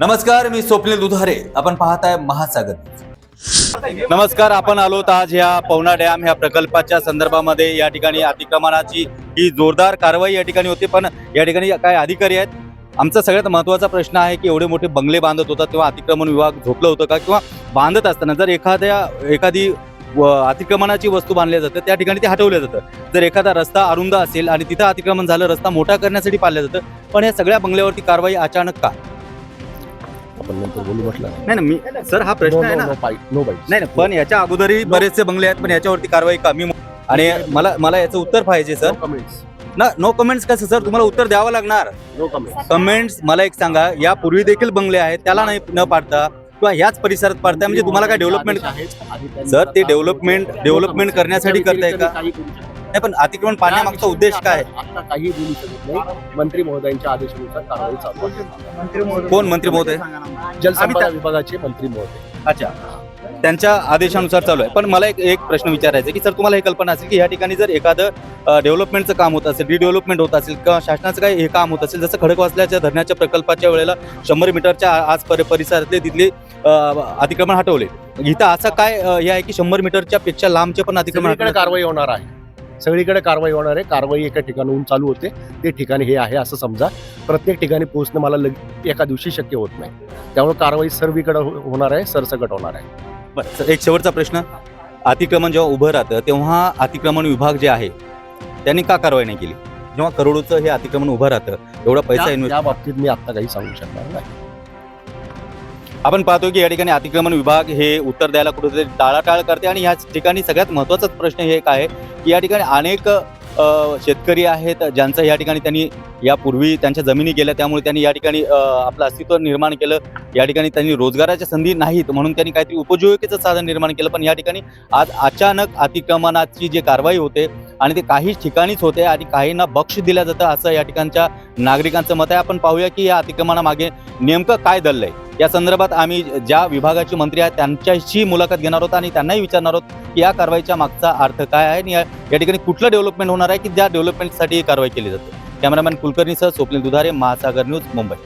नमस्कार मी स्वप्नील दुधारे. आपण पाहत आहे महासागर नमस्कार आपण आलोत आज ह्या पवना डॅम ह्या प्रकल्पाच्या संदर्भामध्ये. या ठिकाणी अतिक्रमणाची ही जोरदार कारवाई या ठिकाणी होती पण या ठिकाणी काय अधिकारी आहेत. आमचा सगळ्यात महत्त्वाचा प्रश्न आहे की एवढे मोठे बंगले बांधत होता तेव्हा अतिक्रमण विभाग झोपलं होतं का? किंवा बांधत असताना जर एखाद्या एखादी अतिक्रमणाची वस्तू बांधल्या जातं त्या ठिकाणी ते हटवलं जातं. जर एखादा रस्ता अरुंद असेल आणि तिथं अतिक्रमण झालं रस्ता मोठा करण्यासाठी पाळलं जातं पण या सगळ्या बंगल्यावरती कारवाई अचानक का? आपण नंतर बोलू म्हटलं. नाही ना मी सर हा प्रश्न आहे ना. नो बाईट नो बाईट नाही नाही, पण याच्या अगोदरही बरेचसे बंगले आहेत पण याच्यावरती कारवाई कमी आणि मला मला याचं उत्तर पाहिजे सर. कमेंट्स ना नो कमेंट्स कसं सर? तुम्हाला उत्तर द्यावं लागणार. नो कमेंट्स कमेंट्स मला एक सांगा. यापूर्वी देखील बंगले आहेत त्याला नाही न पाडता किंवा ह्याच परिसरात पाडताय म्हणजे तुम्हाला काय डेव्हलपमेंट सर ते डेव्हलपमेंट डेव्हलपमेंट करण्यासाठी करताय का? नाही पण अतिक्रमण पाडण्यामागचा उद्देश काय आहे? आता काही बोलू शकत नाही. मंत्री महोदयांच्या आदेशानुसार कारवाई चालू आहे. कोण? मंत्री महोदय? जलसंपदा विभागाचे मंत्री महोदय. अच्छा. त्यांच्या आदेशानुसार चालू आहे. पण मला एक एक प्रश्न विचारायचा आहे की सर तुम्हाला हे कल्पना असेल की या ठिकाणी जर एखादं डेव्हलपमेंटचं काम होत असेल रिडेव्हलपमेंट होत असेल किंवा शासनाचं काही हे काम होत असेल जसं खडकवासल्याच्या धरणाच्या प्रकल्पाच्या वेळेला शंभर मीटरच्या आज पर परिसरातले तिथले अतिक्रमण हटवले. इथं असं काय हे आहे की शंभर मीटरच्या पेक्षा लांबचे पण अतिक्रमण? कारवाई होणार आहे. सगळीकडे कारवाई होणार आहे. कारवाई एका ठिकाणाहून चालू होते. ते ठिकाणी हे आहे असं समजा. प्रत्येक ठिकाणी पोहोचणं मला लग एका दिवशी शक्य होत नाही. त्यामुळे कारवाई सर्वीकडे हो- होणार आहे सरसकट होणार आहे. बरं एक शेवटचा प्रश्न. अतिक्रमण जेव्हा उभं राहतं तेव्हा अतिक्रमण विभाग जे आहे त्यांनी का कारवाई नाही केली? जेव्हा करोडोचं हे अतिक्रमण उभं राहतं एवढा पैसा इन्व्हेस्ट त्या बाबतीत मी आता काही सांगू शकणार नाही. आपण पाहतो की या ठिकाणी अतिक्रमण विभाग हे उत्तर द्यायला कुठेतरी टाळाटाळ करते आणि ह्या ठिकाणी सगळ्यात महत्त्वाचाच प्रश्न हे एक आहे की या ठिकाणी अनेक शेतकरी आहेत ज्यांचं या ठिकाणी त्यांनी यापूर्वी त्यांच्या जमिनी गेल्या त्यामुळे त्यांनी या ठिकाणी आपलं अस्तित्व निर्माण केलं. या ठिकाणी त्यांनी रोजगाराच्या संधी नाहीत म्हणून त्यांनी काहीतरी उपजीविकेचं साधन निर्माण केलं. पण या ठिकाणी आज अचानक अतिक्रमणाची जी कारवाई होते आणि ते काही ठिकाणीच होते आणि काहींना बक्ष दिलं जातं असं या ठिकाणच्या नागरिकांचं मत आहे. आपण पाहूया की या अतिक्रमणामागे नेमकं काय दललंय. या संदर्भात आम्ही ज्या विभागाचे मंत्री आहेत त्यांच्याशी मुलाखत घेणार आहोत आणि त्यांनाही विचारणार आहोत की या कारवाईच्या मागचा अर्थ काय आहे आणि या या ठिकाणी कुठलं डेव्हलपमेंट होणार आहे की ज्या डेव्हलपमेंटसाठी ही कारवाई केली जाते. कॅमेरामॅन कुलकर्णीसह स्वप्नील दुधारे महासागर न्यूज मुंबई.